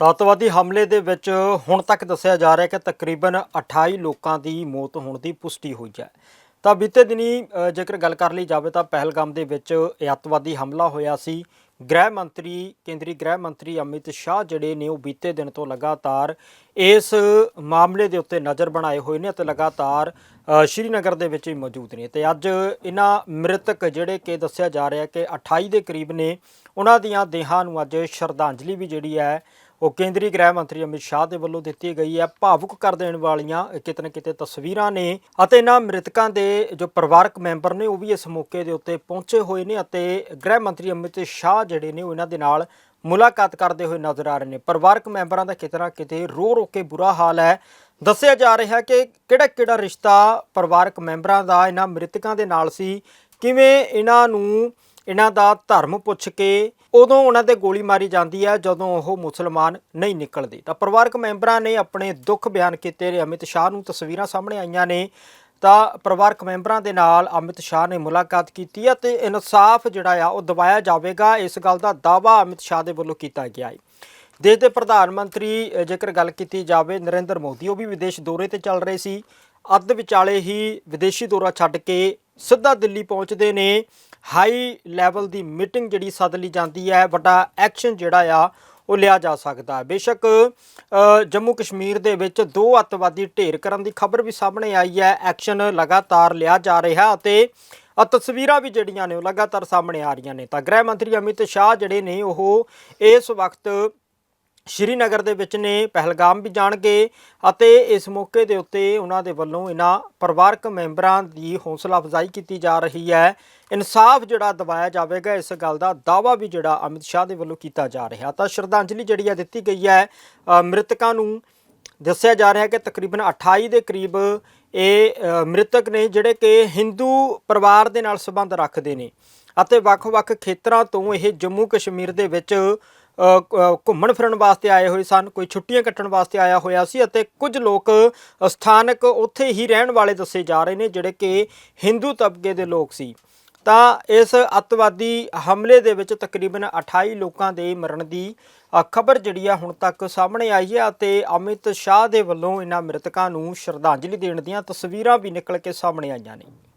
ਤਾਂ ਅੱਤਵਾਦੀ ਹਮਲੇ ਦੇ ਵਿੱਚ ਹੁਣ ਤੱਕ ਦੱਸਿਆ ਜਾ ਰਿਹਾ ਕਿ ਤਕਰੀਬਨ 28 ਲੋਕਾਂ ਦੀ ਮੌਤ ਹੋਣ ਦੀ ਪੁਸ਼ਟੀ ਹੋਈ ਹੈ। ਤਾਂ ਬੀਤੇ ਦਿਨੀ ਜੇਕਰ ਗੱਲ ਕਰ ਲਈ ਜਾਵੇ ਤਾਂ ਪਹਿਲਗਾਮ ਦੇ ਵਿੱਚ ਇਹ ਅੱਤਵਾਦੀ ਹਮਲਾ ਹੋਇਆ ਸੀ। ਗ੍ਰਹਿ ਮੰਤਰੀ, ਕੇਂਦਰੀ ਗ੍ਰਹਿ ਮੰਤਰੀ ਅਮਿਤ ਸ਼ਾਹ ਜਿਹੜੇ ਨੇ ਉਹ ਬੀਤੇ ਦਿਨ ਤੋਂ ਲਗਾਤਾਰ ਇਸ ਮਾਮਲੇ ਦੇ ਉੱਤੇ ਨਜ਼ਰ ਬਣਾਏ ਹੋਏ ਨੇ ਅਤੇ ਲਗਾਤਾਰ ਸ਼੍ਰੀਨਗਰ ਦੇ ਵਿੱਚ ਹੀ ਮੌਜੂਦ ਨੇ। ਤੇ ਅੱਜ ਇਹਨਾਂ ਮ੍ਰਿਤਕ ਜਿਹੜੇ ਕਿ ਦੱਸਿਆ ਜਾ ਰਿਹਾ ਕਿ 28 ਦੇ ਕਰੀਬ ਨੇ ਉਹਨਾਂ ਦੀਆਂ ਦੇਹਾਂ ਨੂੰ ਅੱਜ ਸ਼ਰਧਾਂਜਲੀ ਵੀ ਜਿਹੜੀ ਹੈ, ਉਹ ਕੇਂਦਰੀ ਗ੍ਰਹਿ ਮੰਤਰੀ ਅਮਿਤ ਸ਼ਾਹ ਦੇ ਵੱਲੋਂ ਦਿੱਤੀ ਗਈ ਹੈ। ਭਾਵੁਕ ਕਰ ਦੇਣ ਵਾਲੀਆਂ ਕਿਤੇ ਨਾ ਕਿਤੇ ਤਸਵੀਰਾਂ ਨੇ ਅਤੇ ਇਹਨਾਂ ਮ੍ਰਿਤਕਾਂ ਦੇ ਜੋ ਪਰਿਵਾਰਕ ਮੈਂਬਰ ਨੇ, ਉਹ ਵੀ ਇਸ ਮੌਕੇ ਦੇ ਉੱਤੇ ਪਹੁੰਚੇ ਹੋਏ ਨੇ ਅਤੇ ਗ੍ਰਹਿ ਮੰਤਰੀ ਅਮਿਤ ਸ਼ਾਹ ਜਿਹੜੇ ਨੇ, ਉਹ ਇਹਨਾਂ ਦੇ ਨਾਲ ਮੁਲਾਕਾਤ ਕਰਦੇ ਹੋਏ ਨਜ਼ਰ ਆ ਰਹੇ ਨੇ। ਪਰਿਵਾਰਕ ਮੈਂਬਰਾਂ ਦਾ ਕਿਤੇ ਨਾ ਕਿਤੇ ਰੋ ਰੋ ਕੇ ਬੁਰਾ ਹਾਲ ਹੈ। ਦੱਸਿਆ ਜਾ ਰਿਹਾ ਕਿ ਕਿਹੜਾ ਕਿਹੜਾ ਰਿਸ਼ਤਾ ਪਰਿਵਾਰਕ ਮੈਂਬਰਾਂ ਦਾ, ਇਹਨਾਂ ਮ੍ਰਿਤਕਾਂ ਦੇ ਨਾਲ ਸੀ, ਕਿਵੇਂ ਇਹਨਾਂ ਨੂੰ ਇਹਨਾਂ ਦਾ ਧਰਮ ਪੁੱਛ ਕੇ ਉਦੋਂ ਉਹਨਾਂ ਤੇ ਗੋਲੀ ਮਾਰੀ ਜਾਂਦੀ ਹੈ, ਜਦੋਂ ਉਹ ਮੁਸਲਮਾਨ ਨਹੀਂ ਨਿਕਲਦੇ। ਤਾਂ ਪਰਿਵਾਰਕ ਮੈਂਬਰਾਂ ਨੇ ਆਪਣੇ ਦੁੱਖ ਬਿਆਨ ਕੀਤੇ ਨੇ। ਅਮਿਤ ਸ਼ਾਹ ਨੂੰ ਤਸਵੀਰਾਂ ਸਾਹਮਣੇ ਆਈਆਂ ਨੇ। ਤਾਂ ਪਰਿਵਾਰਕ ਮੈਂਬਰਾਂ ਦੇ ਨਾਲ ਅਮਿਤ ਸ਼ਾਹ ਨੇ ਮੁਲਾਕਾਤ ਕੀਤੀ ਹੈ ਤੇ ਇਨਸਾਫ ਜਿਹੜਾ ਆ ਉਹ ਦਵਾਇਆ ਜਾਵੇਗਾ। ਇਸ ਗੱਲ ਦਾ ਦਾਅਵਾ ਅਮਿਤ ਸ਼ਾਹ ਦੇ ਵੱਲੋਂ ਕੀਤਾ ਗਿਆ ਹੈ। ਦੇਸ਼ ਦੇ ਪ੍ਰਧਾਨ ਮੰਤਰੀ ਜੇਕਰ ਗੱਲ ਕੀਤੀ ਜਾਵੇ ਨਰਿੰਦਰ ਮੋਦੀ, ਉਹ ਵੀ ਵਿਦੇਸ਼ ਦੌਰੇ ਤੇ ਚੱਲ ਰਹੇ ਸੀ। ਅੱਧ ਵਿਚਾਲੇ ਹੀ ਵਿਦੇਸ਼ੀ ਦੌਰਾ ਛੱਡ ਕੇ ਸਿੱਧਾ ਦਿੱਲੀ ਪਹੁੰਚਦੇ ਨੇ। ਹਾਈ ਲੈਵਲ ਦੀ ਮੀਟਿੰਗ ਜਿਹੜੀ ਸੱਦ ਲਈ ਜਾਂਦੀ ਹੈ, ਵੱਡਾ ਐਕਸ਼ਨ ਜਿਹੜਾ ਆ ਉਹ ਲਿਆ ਜਾ ਸਕਦਾ ਬੇਸ਼ੱਕ ਜੰਮੂ ਕਸ਼ਮੀਰ ਦੇ ਵਿੱਚ ਦੋ ਅੱਤਵਾਦੀ ਢੇਰ ਕਰਨ ਦੀ ਖਬਰ ਵੀ ਸਾਹਮਣੇ ਆਈ ਹੈ। ਐਕਸ਼ਨ ਲਗਾਤਾਰ ਲਿਆ ਜਾ ਰਿਹਾ ਅਤੇ ਆ ਤਸਵੀਰਾਂ ਵੀ ਜਿਹੜੀਆਂ ਨੇ ਉਹ ਲਗਾਤਾਰ ਸਾਹਮਣੇ ਆ ਰਹੀਆਂ ਨੇ। ਤਾਂ ਗ੍ਰਹਿ ਮੰਤਰੀ ਅਮਿਤ ਸ਼ਾਹ ਜਿਹੜੇ ਨੇ ਉਹ ਇਸ ਵਕਤ ਸ਼੍ਰੀਨਗਰ ਦੇ ਵਿੱਚ ਨੇ, ਪਹਿਲਗਾਮ ਵੀ ਜਾਣਗੇ ਅਤੇ ਇਸ ਮੌਕੇ ਦੇ ਉੱਤੇ ਉਹਨਾਂ ਦੇ ਵੱਲੋਂ ਇਹਨਾਂ ਪਰਿਵਾਰਕ ਮੈਂਬਰਾਂ ਦੀ ਹੌਸਲਾ ਅਫਜ਼ਾਈ ਕੀਤੀ ਜਾ ਰਹੀ ਹੈ। ਇਨਸਾਫ ਜਿਹੜਾ ਦਿਵਾਇਆ ਜਾਵੇਗਾ, ਇਸ ਗੱਲ ਦਾ ਦਾਅਵਾ ਵੀ ਜਿਹੜਾ ਅਮਿਤ ਸ਼ਾਹ ਦੇ ਵੱਲੋਂ ਕੀਤਾ ਜਾ ਰਿਹਾ। ਤਾਂ ਸ਼ਰਧਾਂਜਲੀ ਜਿਹੜੀ ਹੈ ਦਿੱਤੀ ਗਈ ਹੈ ਮ੍ਰਿਤਕਾਂ ਨੂੰ ਦੱਸਿਆ ਜਾ ਰਿਹਾ ਹੈ ਕਿ ਤਕਰੀਬਨ 28 ਦੇ ਕਰੀਬ ਇਹ ਮ੍ਰਿਤਕ ਨੇ ਜਿਹੜੇ ਕਿ ਹਿੰਦੂ ਪਰਿਵਾਰ ਦੇ ਨਾਲ ਸੰਬੰਧ ਰੱਖਦੇ ਨੇ ਅਤੇ ਵੱਖ-ਵੱਖ ਖੇਤਰਾਂ ਤੋਂ ਇਹ ਜੰਮੂ ਕਸ਼ਮੀਰ ਦੇ ਵਿੱਚ ਘੁੰਮਣ ਫਿਰਨ ਵਾਸਤੇ ਆਏ ਹੋਏ ਸਨ, ਕੋਈ ਛੁੱਟੀਆਂ ਕੱਟਣ ਵਾਸਤੇ ਆਇਆ ਹੋਇਆ ਸੀ ਅਤੇ ਕੁਝ ਲੋਕ ਸਥਾਨਕ ਉੱਥੇ ਹੀ ਰਹਿਣ ਵਾਲੇ ਦੱਸੇ ਜਾ ਰਹੇ ਨੇ, ਜਿਹੜੇ ਕਿ ਹਿੰਦੂ ਤਬਕੇ ਦੇ ਲੋਕ ਸੀ। ਤਾਂ ਇਸ ਅੱਤਵਾਦੀ ਹਮਲੇ ਦੇ ਵਿੱਚ ਤਕਰੀਬਨ 28 ਲੋਕਾਂ ਦੇ ਮਰਨ ਦੀ ਖਬਰ ਜਿਹੜੀ ਆ ਹੁਣ ਤੱਕ ਸਾਹਮਣੇ ਆਈ ਹੈ ਅਤੇ ਅਮਿਤ ਸ਼ਾਹ ਦੇ ਵੱਲੋਂ ਇਹਨਾਂ ਮ੍ਰਿਤਕਾਂ ਨੂੰ ਸ਼ਰਧਾਂਜਲੀ ਦੇਣ ਦੀਆਂ ਤਸਵੀਰਾਂ ਵੀ ਨਿਕਲ ਕੇ ਸਾਹਮਣੇ ਆਈਆਂ ਨੇ।